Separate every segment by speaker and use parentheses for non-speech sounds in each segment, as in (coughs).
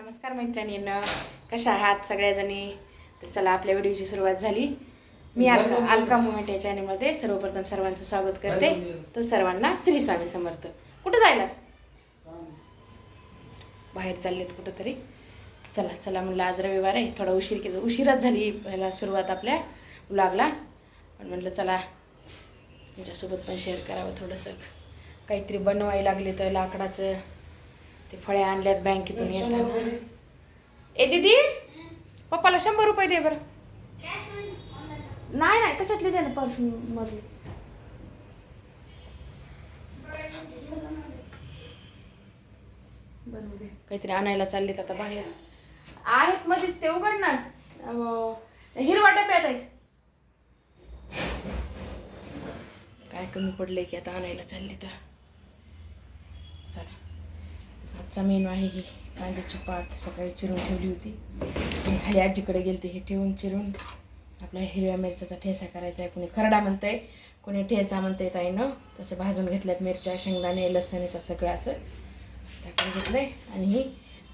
Speaker 1: नमस्कार मैत्रिणींनो कशा आहात सगळ्याजणी? तर चला आपल्या व्हिडिओची सुरुवात झाली. मी अलका अलका मुमेंट या चॅनलमध्ये सर्वप्रथम सर्वांचं स्वागत करते. तर सर्वांना श्री स्वामी समर्थ. कुठं जायला बाहेर चाललेत कुठं तरी चला चला म्हणलं आज रविवार आहे. थोडा उशीर केलं उशिराच झाली पहिला सुरुवात आपल्या ब्लॉगला पण म्हटलं चला तुमच्यासोबत पण शेअर करावं थोडंसं. काहीतरी बनवायला लागले तर लाकडाचं ते फळे आणल्यात बँकेतून येताना ए दीदी! पप्पाला शंभर रुपये दे बरं. नाही नाही त्याच्यातले दे ना पर्स मधले. काहीतरी आणायला चाललेत आता बाहेर. आहेत मध्येच ते उघडणार हिरवा डब्यात आहेत. काय कमी पडलंय की आता आणायला चालले तर चला आजचा मेनू आहे हे. कांद्याची पात सकाळी चिरून ठेवली होती. आणि खाली आजीकडे गेलते हे ठेवून चिरून आपल्या हिरव्या मिरच्याचा ठेसा करायचा आहे. कोणी खरडा म्हणतंय कोणी ठेसा म्हणतंय ताईनं. तसं भाजून घेतल्यात मिरच्या शेंगदाणे लसणीचा सगळं असं टाकून घेतलंय. आणि ही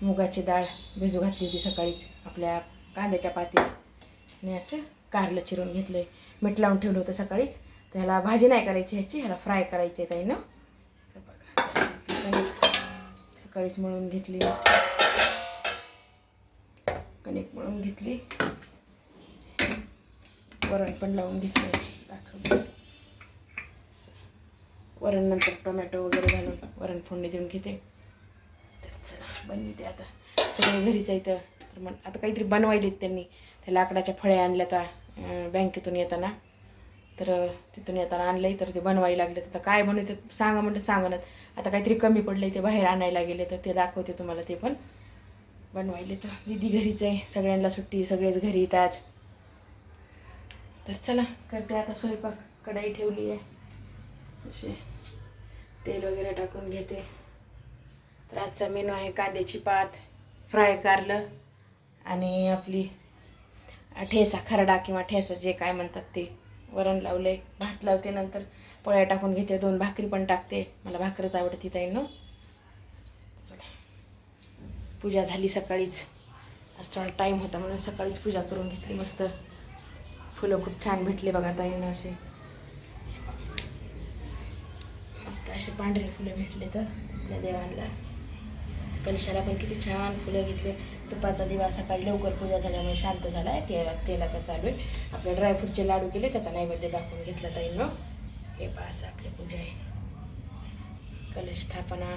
Speaker 1: मुगाची डाळ भिजू घातली होती सकाळीच आपल्या कांद्याच्या पाती आणि असं कारलं चिरून घेतलंय. मीठ लावून ठेवलं होतं सकाळीच. त्याला भाजी नाही करायची ह्याची ह्याला फ्राय करायची आहे ताईनं बघा. सकाळीच मळून घेतली मस्त. कणिक मळून घेतली. वरण पण लावून घेतलं. दाखव वरण नंतर टोमॅटो वगैरे घालून वरण फोडणी देऊन घेते. तर चला बनवते आता. सगळे घरीच येतं तर तर मग आता काहीतरी बनवायलेत त्यांनी. त्या लाकडाच्या फळ्या आणल्या आता बँकेतून येताना. तर तिथून येताना आणलंय तर ते बनवायला लागले. तर काय बनवते सांगा म्हणलं सांगणत आता काहीतरी कमी पडलंय ते बाहेर आणायला गेले तर ते दाखवते तुम्हाला ते पण. बनवायले तर. दिदी घरीच आहे सगळ्यांना सुट्टी सगळेच घरी येतात आज. तर चला करते आता स्वयंपाक. कढाई ठेवली आहे. असे तेल वगैरे टाकून घेते. तर आजचा मेनू आहे कांद्याची पात फ्राय कारलं आणि आपली ठेसा खरडा किंवा ठेसा जे काय म्हणतात ते. वरण लावले भात लावते नंतर. पोळ्या टाकून घेते दोन भाकरी पण टाकते. मला भाकरच आवडते ताईनं. पूजा झाली सकाळीच. आज थोडा टाईम होता म्हणून सकाळीच पूजा करून घेतली मस्त. फुलं खूप छान भेटले बघा ताईंना असे. मस्त असे पांढरे फुलं भेटले तर आपल्या देवांना. कलशाला पण किती छान फुलं घेतले. तुपाचा दिवा सकाळी लवकर पूजा झाल्यामुळे शांत झाला. आहे तेला तेलाचा चालू आहे. आपल्या ड्रायफ्रूटचे लाडू केले त्याचा नैवेद्य दाखवून घेतला ताईनं. हे पहा असं आपली पूजा आहे. कलश स्थापना.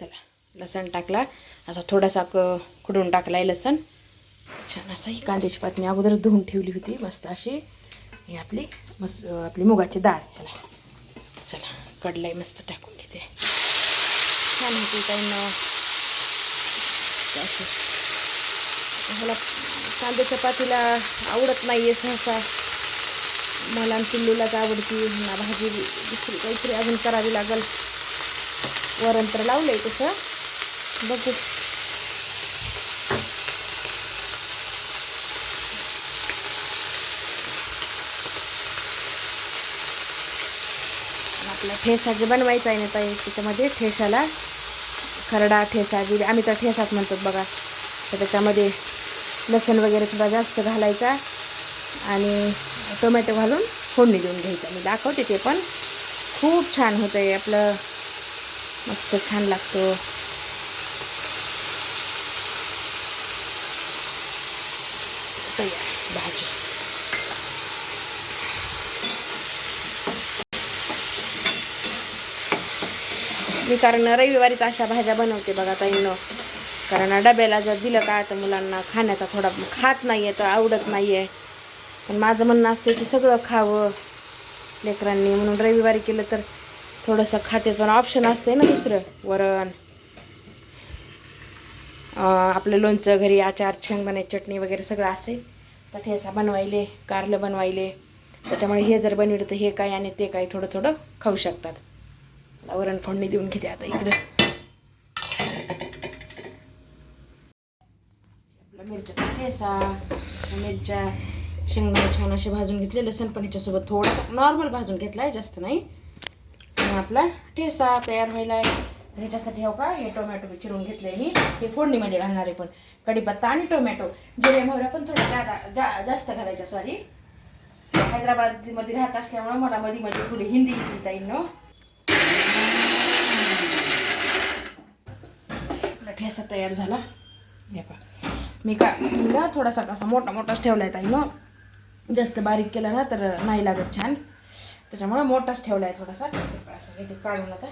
Speaker 1: चला लसण टाकला. असा थोडासा क खुडून टाकला आहे लसण. छान असं ही कांद्याची पातमी अगोदर धुवून ठेवली होती. मस्त अशी ही आपली मस्त आपली मुगाची डाळ ह्याला चला कडलाई मस्त टाकून छान होते त्यांना असे ह्याला कांदे चपातीला आवडत नाही आहे सहसा मला आणि पिल्लूलाच आवडती ना भाजी दुसरी काहीतरी अजून करावी लागेल वरण तर लावलं आहे तसं बघू आपला ठेसा जे बनवायचा आहे ना ताई त्याच्यामध्ये ठेसाला खरडा ठेसा जिरे आम्ही तर ठेसाच म्हणतो बघा. तर त्याच्यामध्ये लसण वगैरे थोडा जास्त घालायचा आणि टोमॅटो घालून फोडणी देऊन घ्यायचा. मी दाखवते ते पण. खूप छान होतं आहे आपलं. मस्त छान लागतो. भाजी. मी कारण रविवारीच अशा भाज्या बनवते बघा ताईनं. कारण डब्याला जर दिलं का तर मुलांना खाण्याचा थोडा खात नाही आहे तर आवडत नाही आहे पण माझं म्हणणं असतं की सगळं खावं लेकरांनी. म्हणून रविवारी केलं तर थोडंसं खाते पण ऑप्शन असते ना दुसरं वरण. आपलं लोणचं घरी आचार शेंगदाणे चटणी वगैरे सगळं असते तर ठेसा बनवायले कारलं बनवायले. त्याच्यामुळे हे जर बनविलं तर हे काय आणि ते काय थोडं थोडं खाऊ शकतात. वरण फोडणी देऊन घेते आता इकडं. आपला मिरच्या ठेसा मिरच्या शेंगदाणे छान असे भाजून घेतले लसण पण ह्याच्यासोबत थोडासा नॉर्मल भाजून घेतला आहे जास्त नाही. आणि आपला ठेसा तयार व्हायला आहे ह्याच्यासाठी हो का हे टोमॅटो चिरून घेतले मी. हे फोडणीमध्ये घालणार आहे पण. कढीपत्ता आणि टोमॅटो जिरे मोहऱ्या पण थोड्या जादा जा जास्त घालायच्या सॉरी हैदराबादमध्ये राहत असल्यामुळं मला मध्ये मध्ये थोडी हिंदी येते ताईंनो ना? ठेसा तयार झाला. हे पहा. मी का मी ना थोडासा कसा मोठा मोठाच ठेवला आहे ताईनं जास्त बारीक केला ना तर नाही लागत छान. त्याच्यामुळे मोठाच ठेवला आहे थोडासा. असं ते काढून आता.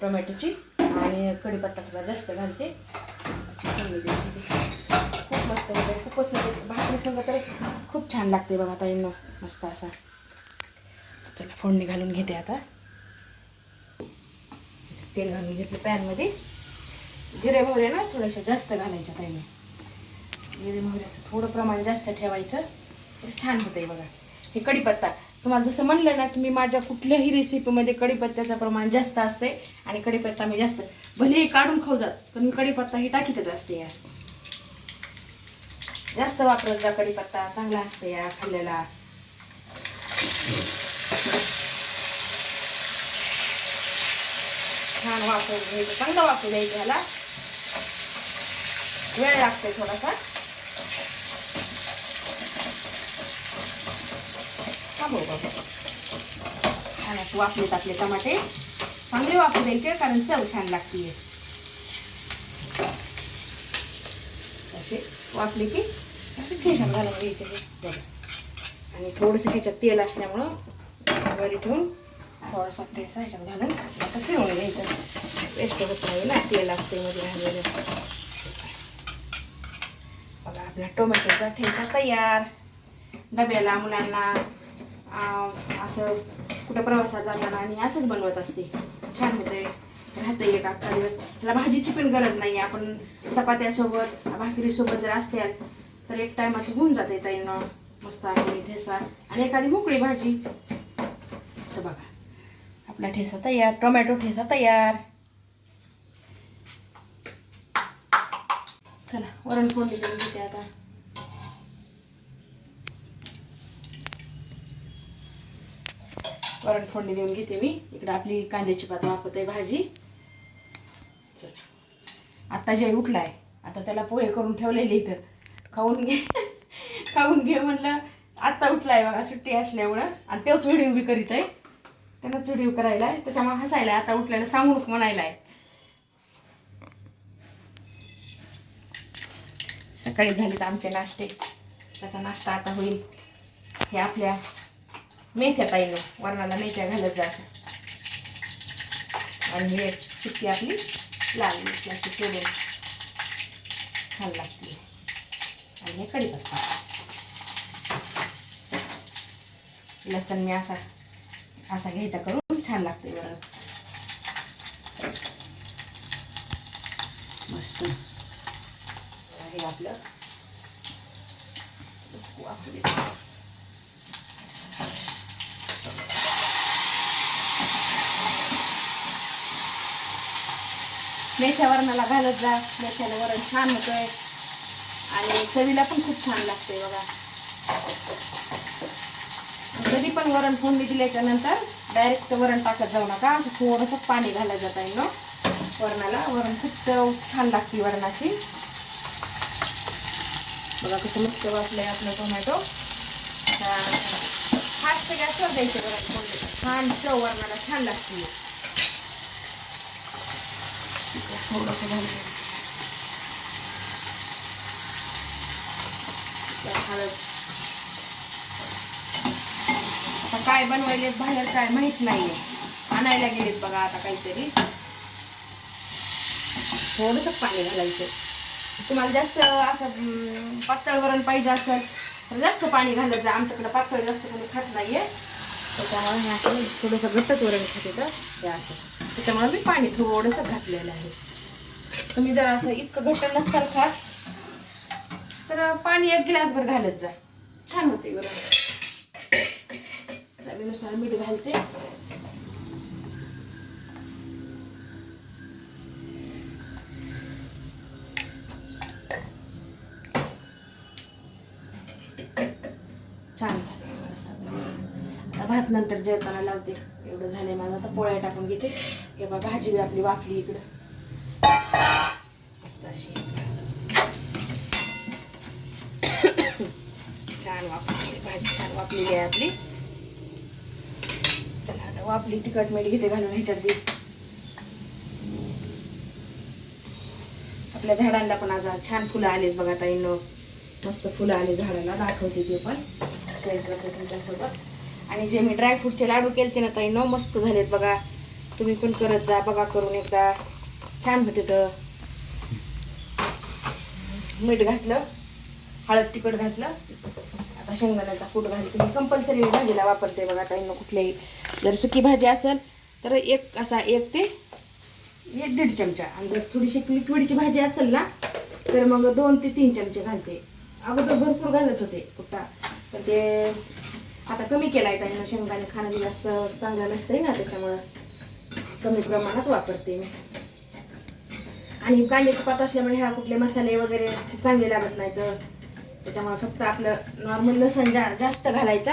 Speaker 1: टोमॅटोची. आणि कढीपत्ता थोडा जास्त घालते. खूप मस्त होते खूपच भाकरी संघ तर खूप छान लागते बघा ताईंनो. मस्त असा. चला फोडणी घालून घेते आता. तेल घालून घेतलं पॅनमध्ये. जिरे मोहरे ना थोड्याशा जास्त घालायच्या ताईने. जिरे मोहऱ्याचं थोडं प्रमाण जास्त ठेवायचं. तर छान आहे बघा. हे कढीपत्ता. तुम्हाला जसं म्हणलं ना की मी माझ्या कुठल्याही रेसिपीमध्ये कढीपत्त्याचं प्रमाण जास्त असते आणि कढीपत्ता मी जास्त भलेही काढून खाऊ जात पण मी कढीपत्ता ही टाकीतच असते या जास्त वापरत जा कढीपत्ता चांगला असते या खाल्लेला छान वापर चांगला वापरू द्यायचं ह्याला वेळ लागते थोडासा. थांबव बाबा छान असे वाफलेत आपले टमाटे. चांगले वाफू द्यायचे कारण चव छान लागते असे वाफले की असे घालून घ्यायचे आणि थोडंसं ह्याच्यात तेल असल्यामुळं वरी ठेवून थोडासा ठेसा ह्याच्यात घालून असं फिरवून घ्यायचं. वेस्ट होत नाही ना तेल असते मध्ये घाललेलं. बघा आपला टोमॅटोचा ठेचा तयार. डब्याला मुलांना असं कुठं प्रवासात जाताना आणि असंच बनवत असते. छान होते राहते एक अख्खा दिवस. ह्याला भाजीची पण गरज नाही आपण चपात्यासोबत भाकरीसोबत जर असत्याल तर एक टायमाचं होऊन जाते ताईनं. मस्त आपली ठेसा आणि एखादी मोकळी भाजी. तर बघा आपला ठेसा तयार. टोमॅटो ठेसा तयार. चला वरण फोडणी करून घेते आता. वरण फोडणी देऊन घेते मी. इकडे आपली कांद्याची पात वापरत आहे भाजी. चला. आता जे उठलाय आता त्याला पोहे करून ठेवलेले इथं. खाऊन घे. (laughs) खाऊन घे म्हटलं आत्ता उठलाय बघा सुट्टी असल्यामुळं. आणि तेच व्हिडिओ बी करीत आहे. त्यानंच व्हिडिओ करायला आहे. त्याच्यामुळे हसायला आता उठल्याला सांगून म्हणायला आहे. सकाळी झालेत आमचे नाश्ते. त्याचा नाश्ता आता होईल. हे आपल्या मेथ्या ताईनं वरणाला मेथ्या घालत जा अशा. आणि हे सुकी आपली लाल मिरची अशी सोडून छान लागते. आणि हे कढीपत्ता. लसण मी असा असा घ्यायचा करून छान लागते वरण. मस्त. हे आपलं मस्त वाफू दे. मेथ्या वरणाला घालत जा. मेथ्याला वरण छान होतंय. आणि चवीला पण खूप छान लागते बघा. कधी पण वरण फोडणी दिल्याच्या नंतर डायरेक्ट वरण टाकत जाऊ नका. असं थोडंसं पाणी घालत जाता येईल वरणाला. वरण खूप चव छान लागते वरणाची. बघा कसं मस्त वाचलंय आपलं टोमॅटो फास्ट गॅसवर द्यायचे वरण फोडणी छान चव वरणाला छान लागते. थोडंसं घालते हळद आता काय बनवायले बाहेर काय माहीत नाहीये. आणायला गेलेत बघा आता काहीतरी. थोडंसं पाणी घालायचं. तुम्हाला जास्त असं पातळ वरण पाहिजे असेल तर जास्त पाणी घालत जा. आमच्याकडे पातळ जास्त कोणी खात नाहीये. त्याच्यामुळे हे असं थोडंसं घट्टच वरण खाते तर हे असं. त्याच्यामुळे मी पाणी थोडंसं घातलेलं आहे. तुम्ही जर असं इतकं घट्ट नसताल खात तर पाणी एक ग्लासभर घालत जा. छान होते बरोबर चवीनुसार मीठ घालते. छान भात नंतर जेवताना लावते. एवढं झाले माझं. आता पोळ्या टाकून घेते. हे बा भाजी आपली वाफली इकडं. मस्त अशी छान वापरली भाजी छान वापलेली आहे आपली चला आता वापली तिखट मीठ घेते घालून ह्याच्यात बी. आपल्या झाडांना पण आज छान फुलं आलीत बघा ताईनं मस्त फुलं आली झाडाला दाखवते ते पण शेअर करते तुमच्यासोबत आणि जे मी ड्रायफ्रूटचे लाडू केलते ना ताईनं मस्त झालेत बघा. तुम्ही पण करत जा बघा करून एकदा. छान होते तर. मीठ घातलं हळद तिखट घातलं. आता शेंगदाण्याचा कूट घालते मी. कंपल्सरी भाजीला वापरते बघा ताईनं कुठल्याही जर सुकी भाजी असेल तर एक असा एक ते एक दीड चमचा. आणि जर थोडीशी लिक्विडची भाजी असेल ना तर मग दोन ते तीन चमचे घालते. अगोदर भरपूर घालत होते कुट्टा पण ते आता कमी केला आहे त्यांना शेंगदाणे खाणं जास्त चांगलं नसतंय ना त्याच्यामुळं कमी प्रमाणात वापरते मी. आणि कांद्याची पात असल्यामुळे ह्या कुठले मसाले वगैरे चांगले लागत नाही तर त्याच्यामुळे फक्त आपलं नॉर्मल लसण जा जास्त घालायचा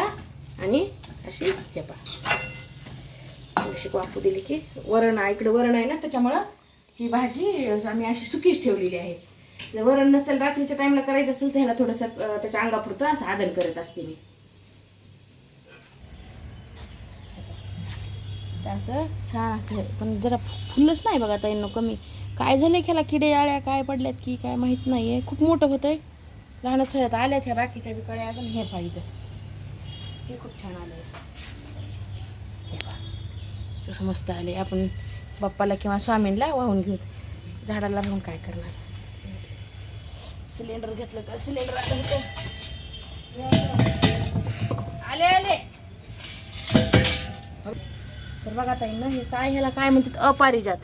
Speaker 1: आणि अशी हे पा अशी वापू दिली की वरण आहे इकडे वरण आहे ना त्याच्यामुळं ही भाजी आम्ही अशी सुकीच ठेवलेली आहे. जर वरण नसेल रात्रीच्या टाईमला करायचं असेल तर ह्याला थोडंसं त्याच्या अंगापुरतं असं आदर करत असते मी. असं छान असं पण जरा फुलच नाही बघा ताईंनो कमी काय झालं ह्याला किडे आळ्या काय पडल्यात की काय माहीत नाही आहे खूप मोठं होतं आहे लहान सळ्यात आल्यात ह्या बाकीच्या बी कळ्या अजून. हे पाहिजे हे खूप छान आलं आहे कसं मस्त आले आपण बाप्पाला किंवा स्वामींना वाहून घेऊ. झाडाला राहून काय करणार? सिलेंडर घेतलं का? सिलेंडर आलं होतं. आले आले. तर बघा ताई ना हे काय ह्याला काय म्हणतात? अपारिजात.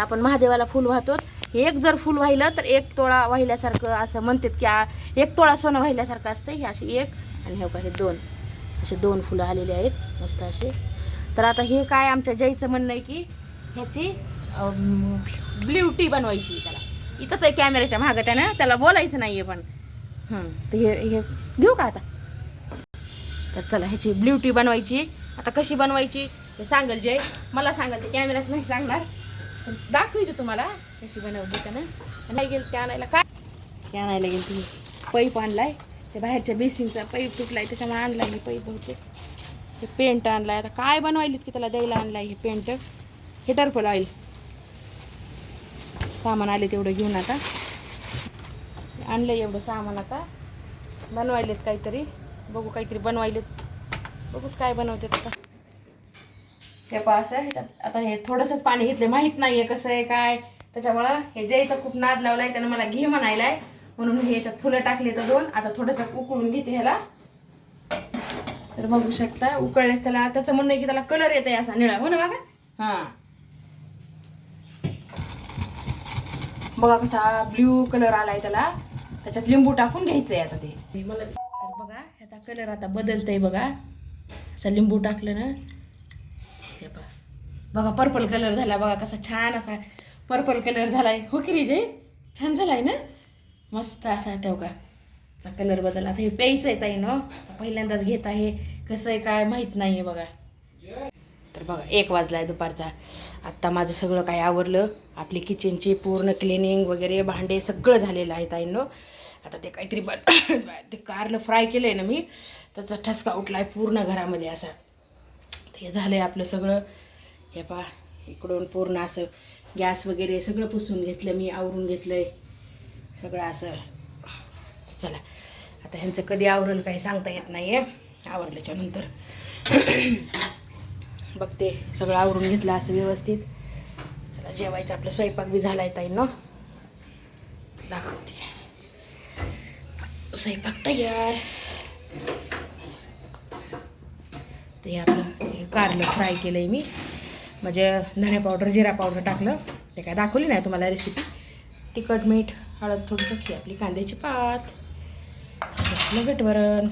Speaker 1: आपण महादेवाला फुल वाहतो एक जर फुल वाहिलं तर एक तोळा वाहिल्यासारखं असं म्हणतात की एक तोळा सोनं वाहिल्यासारखं असतं. हे अशी एक आणि हे काही हे दोन. असे दोन फुलं आलेले आहेत. मस्त असे. तर आता हे काय आमच्या जयचं म्हणणं आहे की ह्याची ब्ल्यू टी बनवायची त्याला. इथंच आहे कॅमेऱ्याच्या मागं त्यानं. त्याला बोलायचं नाही आहे पण तर हे हे घेऊ का आता? तर चला ह्याची ब्ल्यू टी बनवायची. आता कशी बनवायची? हे सांगेल जय. मला सांगाल ते कॅमेऱ्यात नाही सांगणार. दाखवते तुम्हाला. कशी बनवली त्यानं. नाही गेल ते आणायला. काय? ते आणायला गेल तुम्ही. पैप आणलाय. ते बाहेरच्या बेसिनचा पैप तुटलाय. त्याच्यामुळे आणलाय मी पैप बहुतेक. हे पेंट आणलाय. आता काय बनवायलीत की त्याला द्यायला आणलाय हे पेंट? हे टर्फल ऑइल. सामान आले तेवढं घेऊन आता. आणलं एवढं सामान आता. बनवायलेत काहीतरी. बघू काहीतरी बनवायलेत. बघूत काय बनवतात आता. ते पहा असं ह्याच्यात आता हे थोडंसंच पाणी घेतलं माहीत नाही आहे कसं आहे काय. त्याच्यामुळं हे जयचा खूप नाद लावलाय त्यानं मला घे म्हणायला आहे म्हणून हे याच्यात फुलं टाकली तर दोन. आता थोडंसं उकळून घेते ह्याला. तर बघू शकता उकळलेस त्याला. त्याचं म्हणणं आहे की त्याला कलर येत आहे असा निळा. हो ना बघा हां. बघा कसा ब्ल्यू कलर आलाय त्याला. त्याच्यात लिंबू टाकून घ्यायचं आहे आता ते. मला तर बघा ह्याचा कलर आता बदलतंय बघा. असं लिंबू टाकलं ना बघा पर्पल कलर झाला. बघा कसा छान असा पर्पल कलर झालाय. हो की रिजय छान झाला आहे ना? मस्त असा तेव का असा कलर बदल. आता हे प्यायचं आहे ताई न? पहिल्यांदाच घेत आहे. कसं आहे काय माहीत नाही आहे बघा. तर बघा एक वाजला आहे दुपारचा. आत्ता माझं सगळं काय आवरलं. आपली किचनची पूर्ण क्लिनिंग वगैरे भांडे सगळं झालेलं आहे ताईंनो आता ते काहीतरी बन (coughs) ते कारनं फ्राय केलं आहे ना मी. त्याचा ठसका उठला आहे पूर्ण घरामध्ये असा. ते झालं आहे आपलं सगळं. हे पा इकडून पूर्ण असं गॅस वगैरे सगळं पुसून घेतलं मी आवरून घेतलं आहे सगळं असं. चला आता ह्यांचं कधी आवरलं काही सांगता येत नाही आहे आवरल्याच्या नंतर. बघते सगळं आवरून घेतलं असं व्यवस्थित. चला जेवायचं आपलं स्वयंपाक बी झाला आहे ताईंनो. दाखवते. स्वयंपाक तयार. ते आपलं हे कारलं फ्राय केलं आहे मी. म्हणजे धने पावडर जिरा पावडर टाकलं. ते काय दाखवली नाही तुम्हाला रेसिपी तिखट मीठ हळद थोडंसं की आपली कांद्याची पात. आपलं गटवरण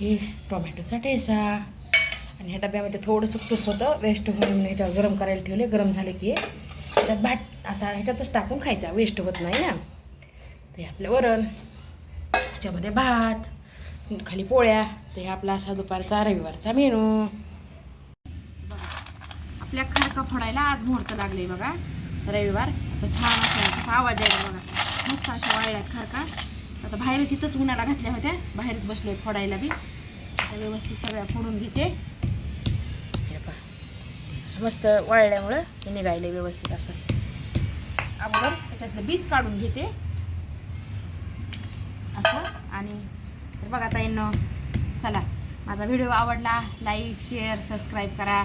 Speaker 1: हे टोमॅटोचा ठेसा आणि ह्या डब्यामध्ये थोडंसं तूप होतं. वेस्ट होऊन ह्याच्यावर गरम करायला ठेवले. गरम झाले की त्याच्यात भाट असा ह्याच्यातच टाकून खायचा. वेस्ट होत नाही ना. ते आपलं वरण. ह्याच्यामध्ये भात खाली पोळ्या. ते आपला असा दुपारचा रविवारचा मेनू. आपल्या खडका फोडायला आज मुहूर्त लागले बघा. रविवार. तर छान असा आवाज यायला बघा. मस्त अशा वाळल्यात खडका. आता बाहेरच इथंच उन्हाला घातल्या होत्या. बाहेरच बसले फोडायला बी. अशा व्यवस्थित सगळ्या फोडून घेते. हे मस्त वाळल्यामुळं ते निघायले व्यवस्थित असं. अगोदर त्याच्यातलं बीज काढून घेते. असं. आणि तर बघा ताईंनो चला. माझा व्हिडिओ आवडला लाईक शेअर सबस्क्राईब करा.